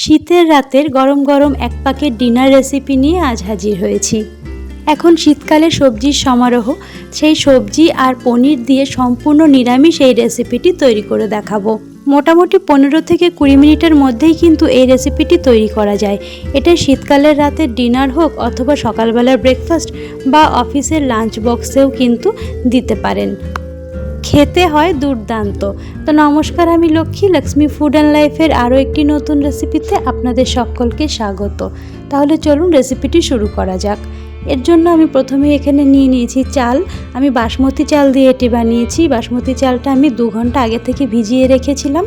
শীতের রাতের গরম গরম এক প্যাকেট ডিনার রেসিপি নিয়ে আজ হাজির হয়েছি। এখন শীতকালে সবজির সমারোহ, সেই সবজি আর পনির দিয়ে সম্পূর্ণ নিরামিষ এই রেসিপিটি তৈরি করে দেখাবো। মোটামুটি পনেরো থেকে কুড়ি মিনিটের মধ্যেই কিন্তু এই রেসিপিটি তৈরি করা যায়। এটা শীতকালের রাতে ডিনার হোক অথবা সকালবেলার ব্রেকফাস্ট বা অফিসের লাঞ্চ বক্সেও কিন্তু দিতে পারেন। খেতে হয় দুর্দান্ত। তো নমস্কার, আমি লক্ষ্মী লক্ষ্মী ফুড অ্যান্ড লাইফের আরও একটি নতুন রেসিপিতে আপনাদের সকলকে স্বাগত। তাহলে চলুন রেসিপিটি শুরু করা যাক। এর জন্য আমি প্রথমে এখানে নিয়ে নিয়েছি চাল। আমি বাসমতি চাল দিয়ে এটি বানিয়েছি। বাসমতি চালটা আমি দু ঘণ্টা আগে থেকে ভিজিয়ে রেখেছিলাম।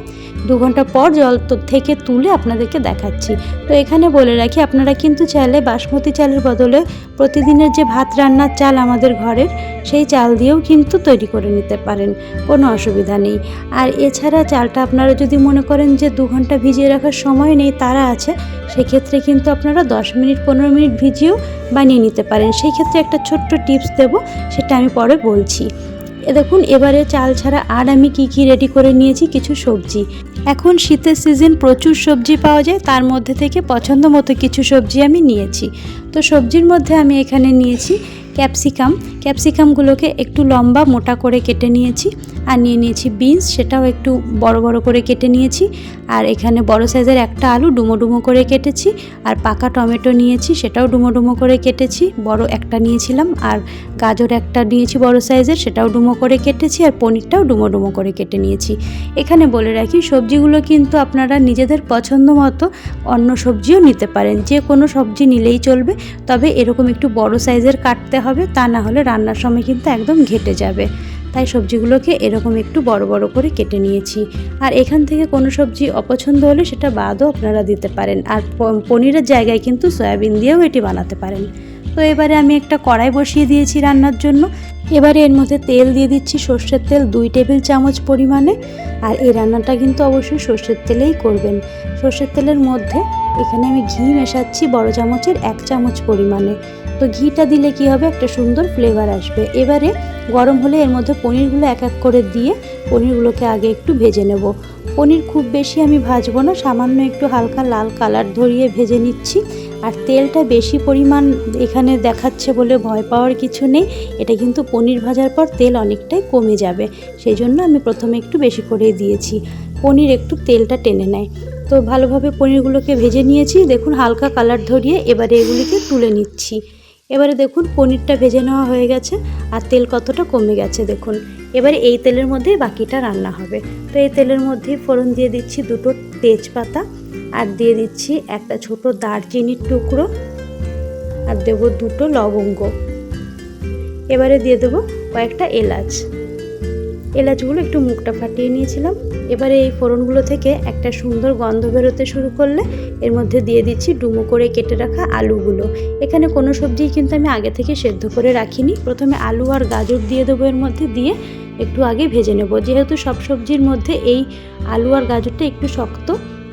দু ঘণ্টা পর জল থেকে তুলে আপনাদেরকে দেখাচ্ছি। তো এখানে বলে রাখি, আপনারা কিন্তু চাইলে বাসমতি চালের বদলে প্রতিদিনের যে ভাত রান্নার চাল আমাদের ঘরের, সেই চাল দিয়েও কিন্তু তৈরি করে নিতে পারেন। কোনো অসুবিধা নেই। আর এছাড়া চালটা আপনারা যদি মনে করেন যে দু ঘণ্টা ভিজিয়ে রাখার সময় নেই, তারা আছে, সেক্ষেত্রে কিন্তু আপনারা দশ মিনিট, পনেরো মিনিট ভিজিয়েও বানিয়ে নিতে পারেন। সেই ক্ষেত্রে একটা ছোট্ট টিপস দেবো, সেটা আমি পরে বলছি। এ দেখুন, এবারে চাল ছাড়া আর আমি কি কি রেডি করে নিয়েছি? কিছু সবজি। এখন শীতের সিজন প্রচুর সবজি পাওয়া যায়, তার মধ্যে থেকে পছন্দ মতো কিছু সবজি আমি নিয়েছি। তো সবজির মধ্যে আমি এখানে নিয়েছি ক্যাপসিকাম। ক্যাপসিকামগুলোকে একটু লম্বা মোটা করে কেটে নিয়েছি। আর নিয়ে নিয়েছি বিনস, সেটাও একটু বড় বড় করে কেটে নিয়েছি। আর এখানে বড় সাইজের একটা আলু ডুমো ডুমো করে কেটেছি। আর পাকা টমেটো নিয়েছি, সেটাও ডুমো ডুমো করে কেটেছি। বড় একটা নিয়েছিলাম আর গাজর একটা নিয়েছি বড় সাইজের, সেটাও ডুমো করে কেটেছি। আর পনিরটাও ডুমো ডুমো করে কেটে নিয়েছি। এখানে বলে রাখি, সবজিগুলো কিন্তু আপনারা নিজেদের পছন্দ মতো অন্য সবজিও নিতে পারেন। যে কোনো সবজি নিলেই চলবে, তবে এরকম একটু বড় সাইজের কাটতে হবে, তা না হলে রান্নার সময় কিন্তু একদম ঘেটে যাবে। তাই সবজিগুলোকে এরকম একটু বড় বড় করে কেটে নিয়েছি। আর এখান থেকে কোনো সবজি অপছন্দ হলে সেটা বাদও আপনারা দিতে পারেন। আর পনিরের জায়গায় কিন্তু সয়াবিন দিয়েও এটি বানাতে পারেন। তো এবারে আমি একটা কড়াই বসিয়ে দিয়েছি রান্নার জন্য। এবারে এর মধ্যে তেল দিয়ে দিচ্ছি সর্ষের তেল দুই টেবিল চামচ পরিমাণে। আর এই রান্নাটা কিন্তু অবশ্যই সর্ষের তেলেই করবেন। সর্ষের তেলের মধ্যে এখানে আমি ঘি মেশাচ্ছি বড় চামচের এক চামচ পরিমাণে। তো ঘিটা দিলে কি হবে? একটা সুন্দর ফ্লেভার আসবে। এবারে গরম হলে এর মধ্যে পনিরগুলো এক এক করে দিয়ে পনিরগুলোকে আগে একটু ভেজে নেব। পনির খুব বেশি আমি ভাজবো না, সামান্য একটু হালকা লাল কালার ধরিয়ে ভেজে নিচ্ছি। আর তেলটা বেশি পরিমাণ এখানে দেখাচ্ছে বলে ভয় পাওয়ার কিছু নেই। এটা কিন্তু পনির ভাজার পর তেল অনেকটাই কমে যাবে। সেই জন্য আমি প্রথমে একটু বেশি করেই দিয়েছি। পনির একটু তেলটা টেনে নেয়। তো ভালোভাবে পনিরগুলোকে ভেজে নিয়েছি। দেখুন, হালকা কালার ধরিয়ে এবারে এগুলিকে তুলে নিচ্ছি। এবারে দেখুন, পনিরটা ভেজে নেওয়া হয়ে গেছে আর তেল কতটা কমে গেছে দেখুন। এবারে এই তেলের মধ্যেই বাকিটা রান্না হবে। তো এই তেলের মধ্যেই ফোড়ন দিয়ে দিচ্ছি দুটো তেজপাতা আর দিয়ে দিচ্ছি একটা ছোট দারচিনির টুকরো আর দেবো দুটো লবঙ্গ। এবারে দিয়ে দেবো কয়েকটা এলাচ। এলাচগুলো একটু মুখটা ফাটিয়ে নিয়েছিলাম। এবারে এই ফোড়নগুলো থেকে একটা সুন্দর গন্ধ বেরোতে শুরু করলে এর মধ্যে দিয়ে দিচ্ছি ডুমো করে কেটে রাখা আলুগুলো। এখানে কোনো সবজিই কিন্তু আমি আগে থেকে সেদ্ধ করে রাখিনি। প্রথমে আলু আর গাজর দিয়ে দেবো এর মধ্যে দিয়ে একটু আগে ভেজে নেব। যেহেতু সব সবজির মধ্যে এই আলু আর গাজরটা একটু শক্ত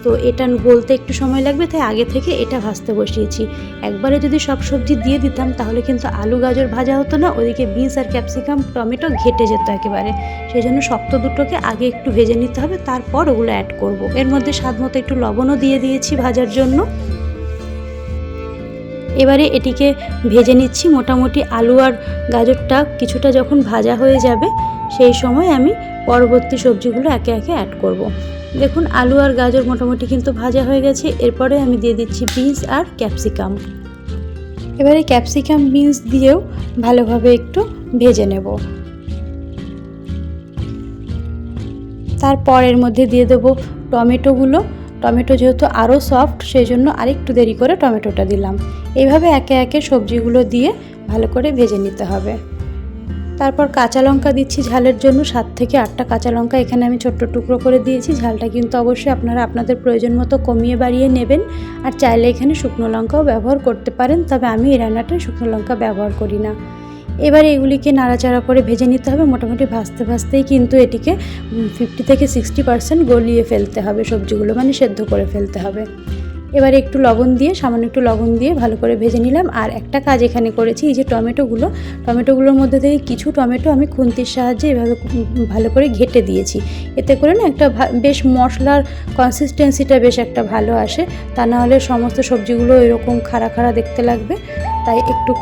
তো এটা গলতে একটু সময় লাগবে, তাই আগে থেকে এটা ভাজতে বসিয়েছি একবারে যদি সব সবজি দিয়ে দিতাম, তাহলে কিন্তু আলু, গাজর ভাজা হতো না, ওদিকে বিনস আর ক্যাপসিকাম, টমেটো ঘেটে যেত একেবারে সেই জন্য শক্ত দুটোকে আগে একটু ভেজে নিতে হবে, তারপর ওগুলো অ্যাড করব। এর মধ্যে স্বাদ মতো একটু লবণও দিয়ে দিয়েছি ভাজার জন্য এবারে এটিকে ভেজে নিচ্ছি মোটামুটি আলু আর গাজরটা কিছুটা যখন ভাজা হয়ে যাবে, সেই সময় আমি পরবর্তী সবজিগুলো একে একে অ্যাড করব। দেখুন, আলু আর গাজর মোটামুটি কিন্তু ভাজা হয়ে গেছে। এরপরে আমি দিয়ে দিচ্ছি বিনস আর ক্যাপসিকাম। এবারে ক্যাপসিকাম বিনস দিয়েও ভালোভাবে একটু ভেজে নেব। তারপর এর মধ্যে দিয়ে দেবো টমেটোগুলো। টমেটো যেহেতু আরও সফট, সেই জন্য আরেকটু দেরি করে টমেটোটা দিলাম। এইভাবে একে একে সবজিগুলো দিয়ে ভালো করে ভেজে নিতে হবে। তারপর কাঁচা লঙ্কা দিচ্ছি ঝালের জন্য। সাত থেকে আটটা কাঁচা লঙ্কা এখানে আমি ছোট্ট টুকরো করে দিয়েছি। ঝালটা কিন্তু অবশ্যই আপনারা আপনাদের প্রয়োজন মতো কমিয়ে বাড়িয়ে নেবেন। আর চাইলে এখানে শুকনো লঙ্কাও ব্যবহার করতে পারেন, তবে আমি এই রান্নাটায় শুকনো লঙ্কা ব্যবহার করি না। এবার এগুলিকে নাড়াচাড়া করে ভেজে নিতে হবে। মোটামুটি ভাজতে ভাজতেই কিন্তু এটিকে ফিফটি থেকে সিক্সটি পার্সেন্ট গলিয়ে ফেলতে হবে সবজিগুলো মানে সেদ্ধ করে ফেলতে হবে। এবারে একটু লবণ দিয়ে, সামান্য একটু লবণ দিয়ে ভালো করে ভেজে নিলাম। আর একটা কাজ এখানে করেছি, এই যে টমেটোগুলো, টমেটোগুলোর মধ্যে থেকে কিছু টমেটো আমি খুন্তির সাহায্যে এভাবে ভালো করে ঘেটে দিয়েছি। এতে করে না একটা বেশ মশলার কনসিস্টেন্সিটা বেশ একটা ভালো আসে। তা না হলে সমস্ত সবজিগুলো এরকম খাড়া খাড়া দেখতে লাগবে। তাই একটু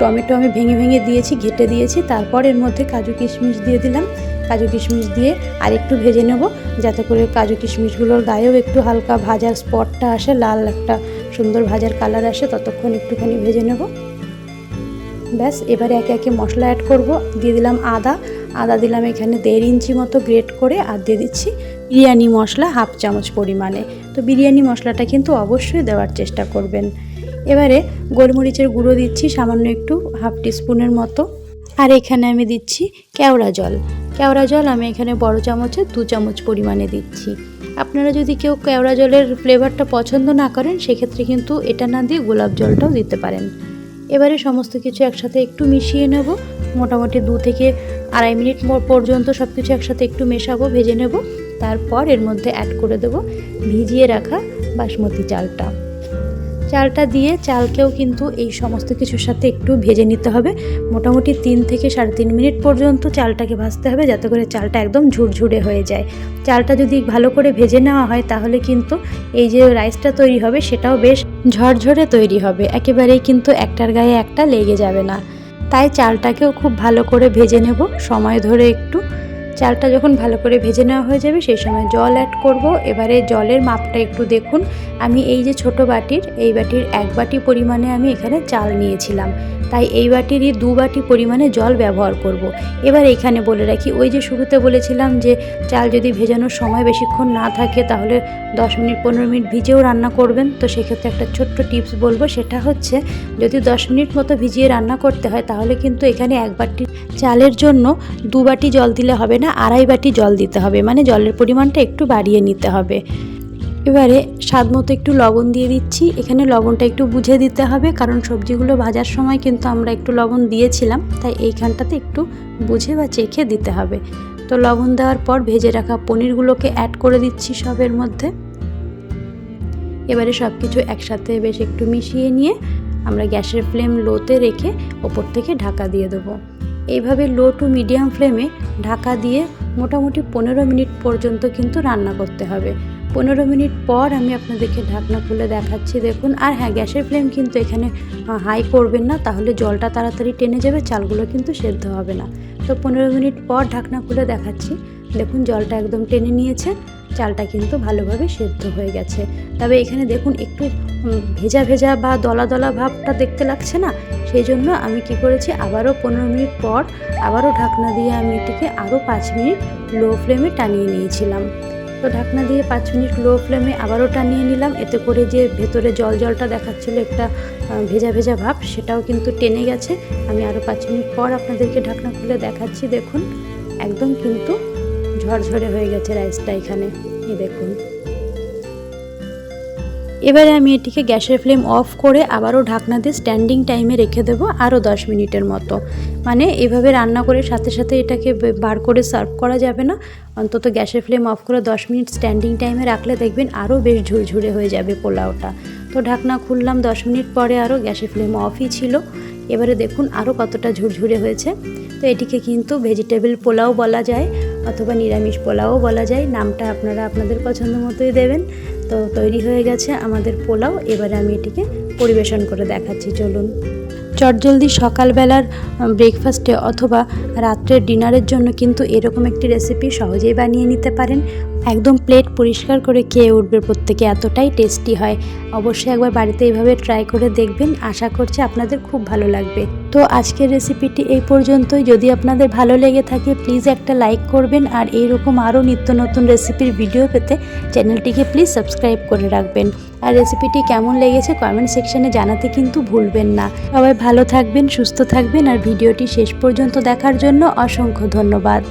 টমেটো আমি ভেঙে ভেঙে দিয়েছি, ঘেটে দিয়েছি। তারপর এর মধ্যে কাজু কিশমিশ দিয়ে দিলাম। কাজু কিশমিশ দিয়ে আর একটু ভেজে নেব, যাতে করে কাজু কিশমিশগুলোর গায়েও একটু হালকা ভাজার স্পটটা আসে, লাল একটা সুন্দর ভাজার কালার আসে, ততক্ষণ একটুখানি ভেজে নেব। ব্যাস, এবারে একে একে মশলা অ্যাড করব। দিয়ে দিলাম আদা। আদা দিলাম এখানে দেড় ইঞ্চি মতো গ্রেট করে আর দিয়ে দিচ্ছি বিরিয়ানি মশলা হাফ চামচ পরিমাণে। তো বিরিয়ানি মশলাটা কিন্তু অবশ্যই দেওয়ার চেষ্টা করবেন। এবারে গোলমরিচের গুঁড়ো দিচ্ছি, সামান্য একটু হাফ টিস্পুনের মতো। আর এখানে আমি দিচ্ছি কেওড়া জল। কেওড়া জল আমি এখানে বড় চামচে দু চামচ পরিমাণে দিচ্ছি। আপনারা যদি কেউ কেওড়া জলের ফ্লেভারটা পছন্দ না করেন, সেক্ষেত্রে কিন্তু এটা না দিয়ে গোলাপ জলটাও দিতে পারেন। এবারে সমস্ত কিছু একসাথে একটু মিশিয়ে নেব। মোটামুটি দু থেকে আড়াই মিনিট পর্যন্ত সব কিছু একসাথে একটু মেশাবো, ভেজে নেব। তারপর এর মধ্যে অ্যাড করে দেব ভিজিয়ে রাখা বাসমতি চালটা। চালটা দিয়ে চালকেও কিন্তু এই সমস্ত কিছুর সাথে একটু ভেজে নিতে হবে। মোটামুটি তিন থেকে সাড়ে তিন মিনিট পর্যন্ত চালটাকে ভাজতে হবে যাতে করে চালটা একদম ঝুরঝুরে হয়ে যায়। চালটা যদি ভালো করে ভেজে নেওয়া হয় তাহলে কিন্তু এই যে রাইসটা তৈরি হবে সেটাও বেশ ঝরঝরে তৈরি হবে। একেবারেই কিন্তু একটার গায়ে একটা লেগে যাবে না। তাই চালটাকেও খুব ভালো করে ভেজে নেব। সময় ধরে একটু চালটা যখন ভালো করে ভেজে নেওয়া হয়ে যাবে, সেই সময় জল অ্যাড করব। এবারে জলের মাপটা একটু দেখুন। আমি এই যে ছোট বাটির, এই বাটির এক বাটি পরিমাণে আমি এখানে চাল নিয়েছিলাম। তাই এই বাটিরই দু বাটি পরিমাণে জল ব্যবহার করব। এবার এখানে বলে রাখি, ওই যে শুরুতে বলেছিলাম যে চাল যদি ভেজানোর সময় বেশিক্ষণ না থাকে তাহলে দশ মিনিট, পনেরো মিনিট ভিজেও রান্না করবেন। তো সেক্ষেত্রে একটা ছোট্ট টিপস বলব, সেটা হচ্ছে যদি দশ মিনিট মতো ভিজিয়ে রান্না করতে হয় তাহলে কিন্তু এখানে এক বাটি চালের জন্য দু বাটি জল দিলে হবে না, আড়াই বাটি জল দিতে হবে। মানে জলের পরিমাণটা একটু বাড়িয়ে নিতে হবে। এবারে স্বাদ মতো একটু লবণ দিয়ে দিচ্ছি। এখানে লবণটা একটু বুঝে দিতে হবে, কারণ সবজিগুলো ভাজার সময় কিন্তু আমরা একটু লবণ দিয়েছিলাম, তাই এইখানটাতে একটু বুঝে বা চেখে দিতে হবে। তো লবণ দেওয়ার পর ভেজে রাখা পনিরগুলোকে অ্যাড করে দিচ্ছি সবের মধ্যে। এবারে সব কিছু একসাথে বেশ একটু মিশিয়ে নিয়ে আমরা গ্যাসের ফ্লেম লোতে রেখে ওপর থেকে ঢাকা দিয়ে দেবো। এইভাবে লো টু মিডিয়াম ফ্লেমে ঢাকা দিয়ে মোটামুটি পনেরো মিনিট পর্যন্ত কিন্তু রান্না করতে হবে। পনেরো মিনিট পর আমি আপনাদেরকে ঢাকনা খুলে দেখাচ্ছি, দেখুন। আর হ্যাঁ গ্যাসের ফ্লেম কিন্তু এখানে হাই করবেন না, তাহলে জলটা তাড়াতাড়ি টেনে যাবে, চালগুলো কিন্তু সেদ্ধ হবে না। তো পনেরো মিনিট পর ঢাকনা খুলে দেখাচ্ছি। দেখুন, জলটা একদম টেনে নিয়েছে, চালটা কিন্তু ভালোভাবে সেদ্ধ হয়ে গেছে। তবে এখানে দেখুন, একটু ভেজা ভেজা বা দলা দলা ভাবটা দেখতে লাগছে না? সেই জন্য আমি কি করেছি, আবারও পনেরো মিনিট পর আবারও ঢাকনা দিয়ে আমি এটিকে আরও পাঁচ মিনিট লো ফ্লেমে টানিয়ে নিয়েছিলাম। তো ঢাকনা দিয়ে পাঁচ মিনিট লো ফ্লেমে আবারও টানিয়ে নিলাম। এতে করে যে ভেতরে জল জলটা দেখাচ্ছিল একটা ভেজা ভেজা ভাব, সেটাও কিন্তু টেনে গেছে। আমি আরও পাঁচ মিনিট পর আপনাদেরকে ঢাকনা খুলে দেখাচ্ছি। দেখুন, একদম কিন্তু ঝরঝরে হয়ে গেছে রাইসটা এখানে। এই দেখুন। এবারে আমি এটিকে গ্যাসের ফ্লেম অফ করে আবারও ঢাকনা দিয়ে স্ট্যান্ডিং টাইমে রেখে দেবো আরও দশ মিনিটের মতো। মানে এভাবে রান্না করে সাথে সাথে এটাকে বার করে সার্ভ করা যাবে না। অন্তত গ্যাসের ফ্লেম অফ করে দশ মিনিট স্ট্যান্ডিং টাইমে রাখলে দেখবেন আরও বেশ ঝুরঝুরে হয়ে যাবে পোলাওটা। তো ঢাকনা খুললাম দশ মিনিট পরে আরও গ্যাসের ফ্লেম অফই ছিল। এবারে দেখুন আরও কতটা ঝুরঝুরে হয়েছে। তো এটিকে কিন্তু ভেজিটেবল পোলাও বলা যায় অথবা নিরামিষ পোলাও বলা যায়। নামটা আপনারা আপনাদের পছন্দ মতোই দেবেন। তো তৈরি হয়ে গেছে আমাদের পোলাও। এবারে আমি এটিকে পরিবেশন করে দেখাচ্ছি, চলুন। চটজলদি সকালবেলার ব্রেকফাস্টে অথবা রাত্রের ডিনারের জন্য কিন্তু এরকম একটি রেসিপি সহজেই বানিয়ে নিতে পারেন। একদম প্লেট পরিষ্কার করে খেয়ে উঠবে প্রত্যেকে, এতটাই টেস্টি হয়। অবশ্যই একবার বাড়িতে এইভাবে ট্রাই করে দেখবেন, আশা করছি আপনাদের খুব ভালো লাগবে। তো আজকের রেসিপিটি এই পর্যন্তই। যদি আপনাদের ভালো লেগে থাকে প্লিজ একটা লাইক করবেন আর এইরকম আরও নিত্য নতুন রেসিপির ভিডিও পেতে চ্যানেলটিকে প্লিজ সাবস্ক্রাইব করে রাখবেন। আর রেসিপিটি কেমন লেগেছে কমেন্ট সেকশনে জানাতে কিন্তু ভুলবেন না। সবাই ভালো থাকবেন, সুস্থ থাকবেন আর ভিডিওটি শেষ পর্যন্ত দেখার জন্য অসংখ্য ধন্যবাদ।